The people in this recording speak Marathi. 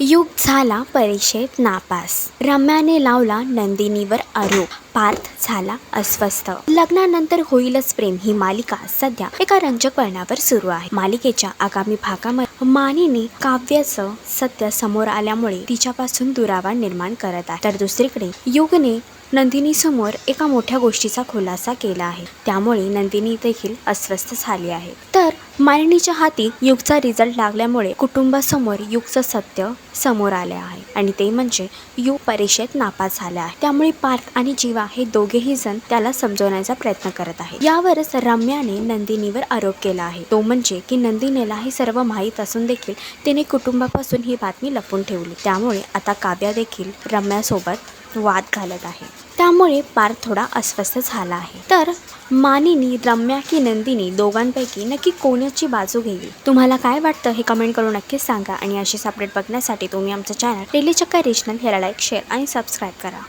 युग झाला परीक्षेत नापास. रम्याने लावला नंदिनीवर आरोप. पार्थ झाला अस्वस्थ. लग्नानंतर होईलच प्रेम. ही मालिका सध्या एका रंजक वळणावर सुरू आहे. मालिकेच्या आगामी भागामध्ये मानिनी काव्याचं सत्य समोर आल्यामुळे तिच्यापासून दुरावा निर्माण करत आहे. तर दुसरीकडे युगने नंदिनी समोर एका मोठ्या गोष्टीचा खुलासा केला आहे. त्यामुळे नंदिनी देखील अस्वस्थ झाली आहे. तर मालिनीच्या हाती युगचा रिझल्ट लागल्यामुळे कुटुंबासमोर युगचं सत्य समोर आले आहे. आणि ते म्हणजे युग परीक्षेत नापास झाला आहे त्यामुळे पार्थ आणि जीवा हे दोघेही जण त्याला समजवण्याचा प्रयत्न करत आहे यावरच रम्याने नंदिनीवर आरोप केला आहे. तो म्हणजे की नंदिनीला हे सर्व माहीत असून देखील तिने कुटुंबापासून ही बातमी लपून ठेवली. त्यामुळे आता काव्या देखील रम्यासोबत वाद घालत आहे. त्यामुळे पार्थ थोडा अस्वस्थ झाला आहे. तर मानिनी रम्या की नंदिनी दोघांपैकी नक्की कोणाची बाजू घेईल तुम्हाला काय वाटतं हे कमेंट करून नक्कीच सांगा आणि अशीच अपडेट बघण्यासाठी तुम्ही आमचं चॅनल डेली चक्का रिजनल हेला लाईक शेअर आणि सबस्क्राईब करा.